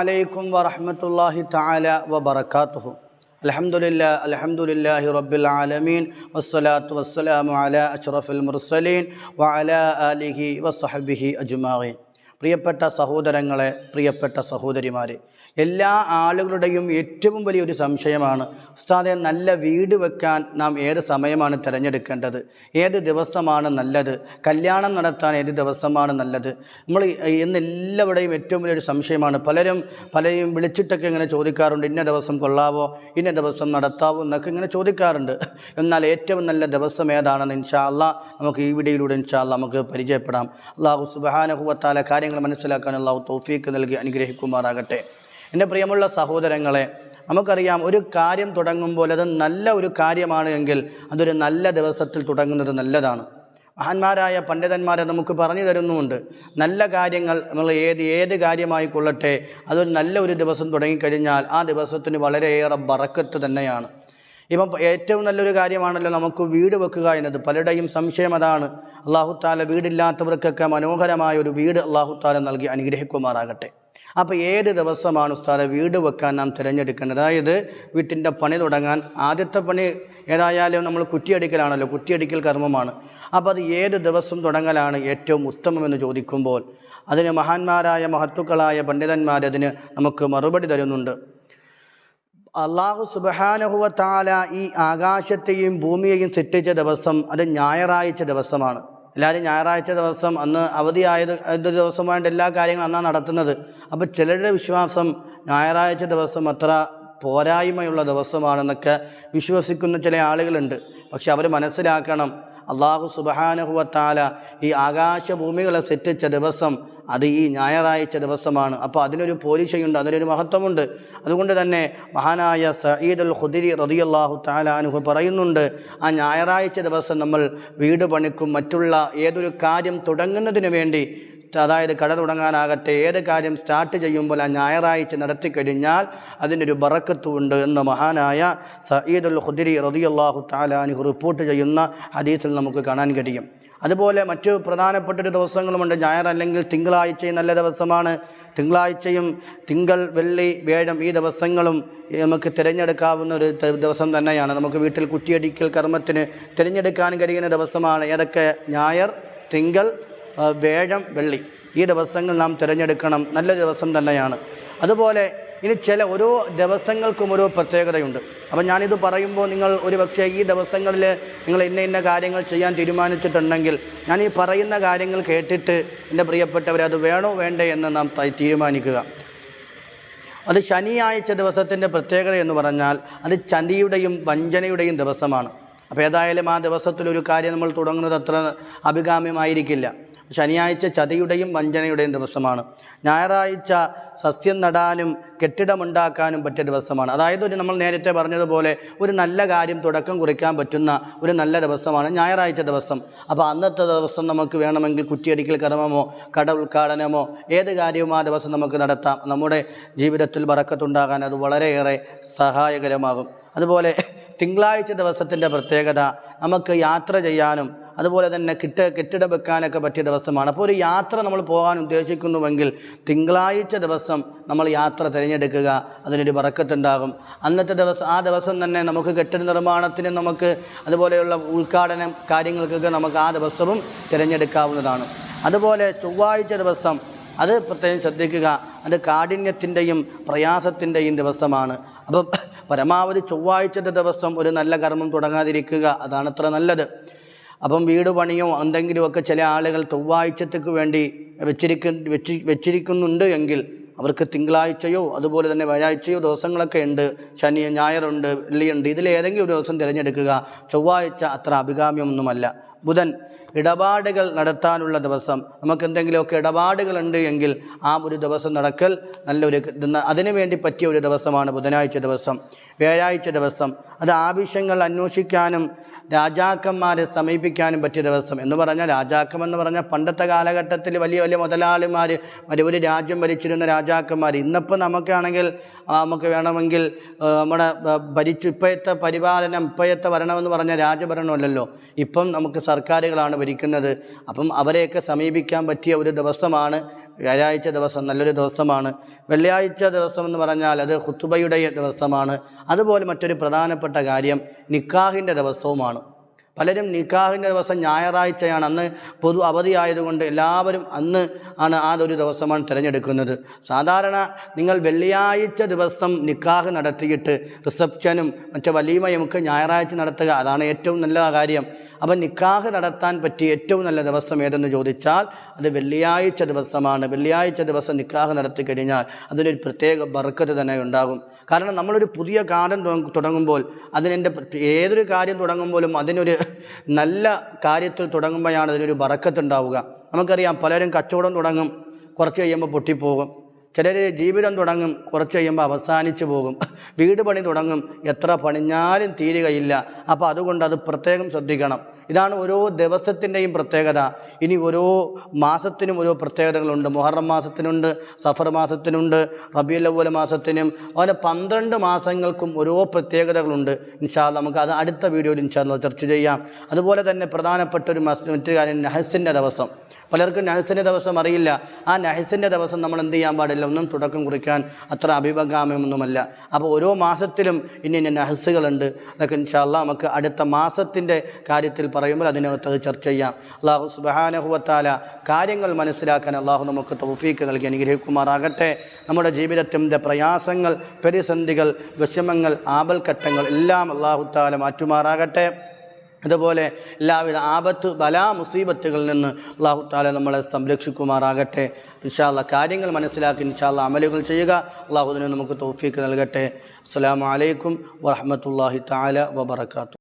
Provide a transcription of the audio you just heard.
അലൈക്കും വറഹമത്തല്ലാഹി താല വബർക്കാത്തുഹു അലഹമുല്ല അലഹമുല്ലാഹി റബ്ബിൽ ആലമീൻ. വസ്സലാത്തു വസ്സലാമു അല അഷ്റഫുൽ മുർസലീൻ വഅല അലിഹി വസ്സഹബിഹി അജ്മാഈൻ. പ്രിയപ്പെട്ട സഹോദരങ്ങളെ പ്രിയപ്പെട്ട സഹോദരിമാരെ എല്ലാ ആളുകളുടെയും ഏറ്റവും വലിയൊരു സംശയമാണ് ഉസ്താദെ നല്ല വീട് വെക്കാൻ നാം ഏത് സമയമാണ് തിരഞ്ഞെടുക്കേണ്ടത്? ഏത് ദിവസമാണ് നല്ലത്? കല്യാണം നടത്താൻ ഏത് ദിവസമാണ് നല്ലത്? നമ്മൾ ഇന്ന് എല്ലാവരുടെയും ഏറ്റവും വലിയൊരു സംശയമാണ്. പലരും പലരും വിളിച്ചിട്ടൊക്കെ ഇങ്ങനെ ചോദിക്കാറുണ്ട് ഇന്ന ദിവസം കൊള്ളാവോ? ഇന്ന ദിവസം നടത്താവോ? എന്നൊക്കെ ഇങ്ങനെ ചോദിക്കാറുണ്ട്. എന്നാൽ ഏറ്റവും നല്ല ദിവസം ഏതാണെന്ന് ഇൻഷാ അള്ളാ നമുക്ക് ഈ വീഡിയോയിലൂടെ ഇൻഷാ അള്ളാ നമുക്ക് പരിചയപ്പെടാം. അള്ളാഹു സുബാനഹുവത്താല കാര്യങ്ങൾ മനസ്സിലാക്കാൻ അള്ളാഹു തൗഫീക്ക് നൽകി അനുഗ്രഹിക്കുമാറാകട്ടെ. എന്റെ പ്രിയമുള്ള സഹോദരങ്ങളെ നമുക്കറിയാം ഒരു കാര്യം തുടങ്ങുമ്പോൾ അത് നല്ല ഒരു കാര്യമാണ് എങ്കിൽ അതൊരു നല്ല ദിവസത്തിൽ തുടങ്ങുന്നത് നല്ലതാണ്. മഹാന്മാരായ പണ്ഡിതന്മാരെ നമുക്ക് പറഞ്ഞു തരുന്നുമുണ്ട്. നല്ല കാര്യങ്ങൾ നമ്മൾ ഏത് ഏത് കാര്യമായി കൊള്ളട്ടെ അതൊരു നല്ല ഒരു ദിവസം തുടങ്ങിക്കഴിഞ്ഞാൽ ആ ദിവസത്തിന് വളരെയേറെ ബറക്കത്ത് തന്നെയാണ്. ഇപ്പം ഏറ്റവും നല്ലൊരു കാര്യമാണല്ലോ നമുക്ക് വീട് വെക്കുക എന്നത്. പലരുടെയും സംശയം അതാണ്. അള്ളാഹുത്താല വീടില്ലാത്തവർക്കൊക്കെ മനോഹരമായ ഒരു വീട് അള്ളാഹുത്താല നൽകി അനുഗ്രഹിക്കുമാറാകട്ടെ. അപ്പോൾ ഏത് ദിവസമാണ് ഉസ്താദെ വീട് വെക്കാൻ നാം തിരഞ്ഞെടുക്കേണ്ടത്? അതായത് വീട്ടിന്റെ പണി തുടങ്ങാൻ ആദ്യത്തെ പണി ഏതായാലും നമ്മൾ കുറ്റിയടിക്കലാണല്ലോ. കുറ്റിയടിക്കൽ കർമ്മമാണ്. അപ്പോൾ അത് ഏത് ദിവസം തുടങ്ങലാണ് ഏറ്റവും ഉത്തമമെന്ന് ചോദിക്കുമ്പോൾ അതിന് മഹാന്മാരായ മഹത്തുക്കളായ പണ്ഡിതന്മാരതിന് നമുക്ക് മറുപടി തരുന്നുണ്ട്. അള്ളാഹു സുബഹാനഹുവ താല ഈ ആകാശത്തെയും ഭൂമിയെയും സൃഷ്ടിച്ച ദിവസം അത് ഞായറാഴ്ച ദിവസമാണ്. എല്ലാവരും ഞായറാഴ്ച ദിവസം അന്ന് അവധിയായത് ഒരു ദിവസമായിട്ട് എല്ലാ കാര്യങ്ങളും അന്നാണ് നടത്തുന്നത്. അപ്പോൾ ചിലരുടെ വിശ്വാസം ഞായറാഴ്ച ദിവസം അത്ര പോരായ്മയുള്ള ദിവസമാണെന്നൊക്കെ വിശ്വസിക്കുന്ന ചില ആളുകളുണ്ട്. പക്ഷെ അവർ മനസ്സിലാക്കണം അള്ളാഹു സുബഹാനഹുവത്താല ഈ ആകാശഭൂമികളെ സെറ്റിച്ച ദിവസം അത് ഈ ഞായറാഴ്ച ദിവസമാണ്. അപ്പോൾ അതിനൊരു പോലീശയുണ്ട് അതിനൊരു മഹത്വമുണ്ട്. അതുകൊണ്ട് തന്നെ മഹാനായ സയ്യിദ് അൽ ഖുദിരി റതിയല്ലാഹു താലാനുഹു പറയുന്നുണ്ട് ആ ഞായറാഴ്ച ദിവസം നമ്മൾ വീട് പണിക്കും മറ്റുള്ള ഏതൊരു കാര്യം തുടങ്ങുന്നതിന് വേണ്ടി അതായത് കട തുടങ്ങാനാകട്ടെ ഏത് കാര്യം സ്റ്റാർട്ട് ചെയ്യുമ്പോൾ ആ ഞായറാഴ്ച നടത്തിക്കഴിഞ്ഞാൽ അതിനൊരു ബറക്കത്തുണ്ട് എന്ന് മഹാനായ സയ്യിദുൽ ഖുദിരി റതിയല്ലാഹു താലാനിഹു റിപ്പോർട്ട് ചെയ്യുന്ന ഹദീസിൽ നമുക്ക് കാണാൻ കഴിയും. അതുപോലെ മറ്റു പ്രധാനപ്പെട്ടൊരു ദിവസങ്ങളുമുണ്ട്. ഞായർ അല്ലെങ്കിൽ തിങ്കളാഴ്ചയും നല്ല ദിവസമാണ്. തിങ്കളാഴ്ചയും തിങ്കൾ വെള്ളി വേഴം ഈ ദിവസങ്ങളും നമുക്ക് തിരഞ്ഞെടുക്കാവുന്ന ഒരു ദിവസം തന്നെയാണ്. നമുക്ക് വീട്ടിൽ കുറ്റിയടിക്കൽ കർമ്മത്തിന് തിരഞ്ഞെടുക്കാൻ കഴിയുന്ന ദിവസമാണ്. ഏതൊക്കെ? ഞായർ തിങ്കൾ വേഴം വെള്ളി. ഈ ദിവസങ്ങൾ നാം തിരഞ്ഞെടുക്കണം. നല്ല ദിവസം തന്നെയാണ്. അതുപോലെ ഇനി ചില ഓരോ ദിവസങ്ങൾക്കും ഓരോ പ്രത്യേകതയുണ്ട്. അപ്പം ഞാനിത് പറയുമ്പോൾ നിങ്ങൾ ഒരു പക്ഷേ ഈ ദിവസങ്ങളിൽ നിങ്ങൾ ഇന്ന ഇന്ന കാര്യങ്ങൾ ചെയ്യാൻ തീരുമാനിച്ചിട്ടുണ്ടെങ്കിൽ ഞാൻ ഈ പറയുന്ന കാര്യങ്ങൾ കേട്ടിട്ട് എന്റെ പ്രിയപ്പെട്ടവരെ അത് വേണോ വേണ്ടേ എന്ന് നാം തീരുമാനിക്കുക. അത് ശനിയാഴ്ച ദിവസത്തിന്റെ പ്രത്യേകത എന്ന് പറഞ്ഞാൽ അത് ചതിയുടെയും വഞ്ചനയുടെയും ദിവസമാണ്. അപ്പോൾ ഏതായാലും ആ ദിവസത്തിലൊരു കാര്യം നമ്മൾ തുടങ്ങുന്നത് അത്ര അഭികാമ്യമായിരിക്കില്ല. ശനിയാഴ്ച ചതിയുടെയും വഞ്ചനയുടെയും ദിവസമാണ്. ഞായറാഴ്ച സസ്യം നടാനും കെട്ടിടമുണ്ടാക്കാനും പറ്റിയ ദിവസമാണ്. അതായത് ഒരു നമ്മൾ നേരത്തെ പറഞ്ഞതുപോലെ ഒരു നല്ല കാര്യം തുടക്കം കുറിക്കാൻ പറ്റുന്ന ഒരു നല്ല ദിവസമാണ് ഞായറാഴ്ച ദിവസം. അപ്പോൾ അന്നത്തെ ദിവസം നമുക്ക് വേണമെങ്കിൽ കുറ്റിയടിക്കൽ കർമ്മമോ കട ഉദ്ഘാടനമോ ഏത് കാര്യവും ആ ദിവസം നമുക്ക് നടത്താം. നമ്മുടെ ജീവിതത്തിൽ വറക്കത്തുണ്ടാകാൻ അത് വളരെയേറെ സഹായകരമാകും. അതുപോലെ തിങ്കളാഴ്ച ദിവസത്തിന്റെ പ്രത്യേകത നമുക്ക് യാത്ര ചെയ്യാനും അതുപോലെ തന്നെ കിട്ട കെട്ടിടം വെക്കാനൊക്കെ പറ്റിയ ദിവസമാണ്. അപ്പോൾ ഒരു യാത്ര നമ്മൾ പോകാൻ ഉദ്ദേശിക്കുന്നുവെങ്കിൽ തിങ്കളാഴ്ച ദിവസം നമ്മൾ യാത്ര തിരഞ്ഞെടുക്കുക. അതിനൊരു വറക്കത്തുണ്ടാകും. അന്നത്തെ ദിവസം ആ ദിവസം തന്നെ നമുക്ക് കെട്ടിട നിർമ്മാണത്തിന് നമുക്ക് അതുപോലെയുള്ള ഉദ്ഘാടനം കാര്യങ്ങൾക്കൊക്കെ നമുക്ക് ആ ദിവസവും തിരഞ്ഞെടുക്കാവുന്നതാണ്. അതുപോലെ ചൊവ്വാഴ്ച ദിവസം അത് പ്രത്യേകം ശ്രദ്ധിക്കുക. അത് കാഠിന്യത്തിന്റെയും പ്രയാസത്തിന്റെയും ദിവസമാണ്. അപ്പം പരമാവധി ചൊവ്വാഴ്ചത്തെ ദിവസം ഒരു നല്ല കർമ്മം തുടങ്ങാതിരിക്കുക അതാണ് അത്ര നല്ലത്. അപ്പം വീട് പണിയോ എന്തെങ്കിലുമൊക്കെ ചില ആളുകൾ ചൊവ്വാഴ്ചത്തേക്ക് വേണ്ടി വെച്ചിരിക്ക വെച്ച് വെച്ചിരിക്കുന്നുണ്ട് എങ്കിൽ അവർക്ക് തിങ്കളാഴ്ചയോ അതുപോലെ തന്നെ വ്യാഴാഴ്ചയോ ദിവസങ്ങളൊക്കെ ഉണ്ട്. ശനി ഞായറുണ്ട് വെള്ളിയുണ്ട് ഇതിലേതെങ്കിലും ഒരു ദിവസം തിരഞ്ഞെടുക്കുക. ചൊവ്വാഴ്ച അത്ര അഭികാമ്യമൊന്നുമല്ല. ബുധൻ ഇടപാടുകൾ നടത്താനുള്ള ദിവസം. നമുക്ക് എന്തെങ്കിലുമൊക്കെ ഇടപാടുകളുണ്ട് എങ്കിൽ ആ ഒരു ദിവസം നടക്കൽ നല്ലൊരു അതിനു വേണ്ടി പറ്റിയ ഒരു ദിവസമാണ് ബുധനാഴ്ച ദിവസം വ്യാഴാഴ്ച ദിവസം. അത് ആവശ്യങ്ങൾ അന്വേഷിക്കാനും രാജാക്കന്മാരെ സമീപിക്കാനും പറ്റിയ ദിവസം എന്ന് പറഞ്ഞാൽ രാജാക്കം എന്ന് പറഞ്ഞാൽ പണ്ടത്തെ കാലഘട്ടത്തിൽ വലിയ വലിയ മുതലാളിമാർ വലിയ ഒരു രാജ്യം ഭരിച്ചിരുന്ന രാജാക്കന്മാർ. ഇന്നിപ്പോൾ നമുക്കാണെങ്കിൽ നമുക്ക് വേണമെങ്കിൽ നമ്മുടെ ഭരിച്ചു ഇപ്പോഴത്തെ പരിപാലനം ഇപ്പോഴത്തെ ഭരണമെന്ന് പറഞ്ഞാൽ രാജഭരണമല്ലല്ലോ. ഇപ്പം നമുക്ക് സർക്കാരുകളാണ് ഭരിക്കുന്നത്. അപ്പം അവരെയൊക്കെ സമീപിക്കാൻ പറ്റിയ ഒരു ദിവസമാണ് വ്യാഴാഴ്ച ദിവസം നല്ലൊരു ദിവസമാണ്. വെള്ളിയാഴ്ച ദിവസം എന്ന് പറഞ്ഞാൽ അത് ഹുത്തുബയുടെ ദിവസമാണ്. അതുപോലെ മറ്റൊരു പ്രധാനപ്പെട്ട കാര്യം നിക്കാഹിന്റെ ദിവസവുമാണ്. പലരും നിക്കാഹിന്റെ ദിവസം ഞായറാഴ്ചയാണ്. അന്ന് പൊതു അവധിയായതുകൊണ്ട് എല്ലാവരും അന്ന് ആണ് ആ ഒരു ദിവസമാണ് തിരഞ്ഞെടുക്കുന്നത്. സാധാരണ നിങ്ങൾ വെള്ളിയാഴ്ച ദിവസം നിക്കാഹ് നടത്തിയിട്ട് റിസപ്ഷനും മറ്റു വലീമയും ഒക്കെ ഞായറാഴ്ച നടത്തുക അതാണ് ഏറ്റവും നല്ല കാര്യം. അപ്പം നിക്കാഹ് നടത്താൻ പറ്റിയ ഏറ്റവും നല്ല ദിവസം ഏതെന്ന് ചോദിച്ചാൽ അത് വെള്ളിയാഴ്ച ദിവസമാണ്. വെള്ളിയാഴ്ച ദിവസം നിക്കാഹ് നടത്തി കഴിഞ്ഞാൽ അതിനൊരു പ്രത്യേക ബർക്കത്ത് തന്നെ ഉണ്ടാകും. കാരണം നമ്മളൊരു പുതിയ കാലം തുടങ്ങുമ്പോൾ അതിനെന്റെ ഏതൊരു കാര്യം തുടങ്ങുമ്പോഴും അതിനൊരു നല്ല കാര്യത്തിൽ തുടങ്ങുമ്പോഴാണ് അതിനൊരു ബറക്കത്ത് ഉണ്ടാവുക. നമുക്കറിയാം പലരും കച്ചവടം തുടങ്ങും കുറച്ച് കഴിയുമ്പോൾ പൊട്ടിപ്പോകും. ചിലർ ജീവിതം തുടങ്ങും കുറച്ച് കഴിയുമ്പോൾ അവസാനിച്ചു പോകും. വീട് പണി തുടങ്ങും. എത്ര പണിഞ്ഞാലും തീരുകയില്ല. അപ്പോൾ അതുകൊണ്ട് അത് പ്രത്യേകം ശ്രദ്ധിക്കണം. ഇതാണ് ഓരോ ദിവസത്തിന്റെയും പ്രത്യേകത. ഇനി ഓരോ മാസത്തിനും ഓരോ പ്രത്യേകതകളുണ്ട്. മുഹറം മാസത്തിനുണ്ട് സഫർ മാസത്തിനുണ്ട് റബിയുൽ അവ്വൽ മാസത്തിനും. അങ്ങനെ പന്ത്രണ്ട് മാസങ്ങൾക്കും ഓരോ പ്രത്യേകതകളുണ്ട്. ഇൻഷാല്ല നമുക്ക് അത് അടുത്ത വീഡിയോയിൽ ഇൻഷാല്ല ചർച്ച ചെയ്യാം. അതുപോലെ തന്നെ പ്രധാനപ്പെട്ട ഒരു മസ് മറ്റൊരു കാര്യം നഹസിന്റെ ദിവസം. പലർക്കും നഹസിന്റെ ദിവസം അറിയില്ല. ആ നഹസിന്റെ ദിവസം നമ്മൾ എന്ത് ചെയ്യാൻ പാടില്ല? ഒന്നും തുടക്കം കുറിക്കാൻ അത്ര അഭിപകാമ്യമൊന്നുമല്ല അപ്പോൾ ഓരോ മാസത്തിലും ഇന്ന ഇന്ന നഹസുകളുണ്ട് അതൊക്കെ ഇൻഷാല്ല നമുക്ക് അടുത്ത മാസത്തിന്റെ കാര്യത്തിൽ പറയുമ്പോൾ അതിനകത്ത് അത് ചർച്ച ചെയ്യാം. അള്ളാഹു സുബാനഹുവത്താല കാര്യങ്ങൾ മനസ്സിലാക്കാൻ അള്ളാഹു നമുക്ക് തൗഫീക്ക് നൽകി അനുഗ്രഹിക്കുമാറാകട്ടെ. നമ്മുടെ ജീവിതത്തിന്റെ പ്രയാസങ്ങൾ പ്രതിസന്ധികൾ വിഷമങ്ങൾ ആപൽഘട്ടങ്ങൾ എല്ലാം അള്ളാഹു താല മാറ്റുമാറാകട്ടെ. അതുപോലെ എല്ലാവിധ ആപത്ത് ബലാ മുസീബത്തുകളിൽ നിന്ന് അള്ളാഹു താല നമ്മളെ സംരക്ഷിക്കുമാറാകട്ടെ. ഇൻഷാല്ല കാര്യങ്ങൾ മനസ്സിലാക്കി ഇൻഷാല്ല അമലുകൾ ചെയ്യുക. അള്ളാഹുദിനെ നമുക്ക് തോഫിക്ക് നൽകട്ടെ. അസ്സാം വലൈക്കും വറഹമത്തല്ലാഹി താല വബർക്കാത്തു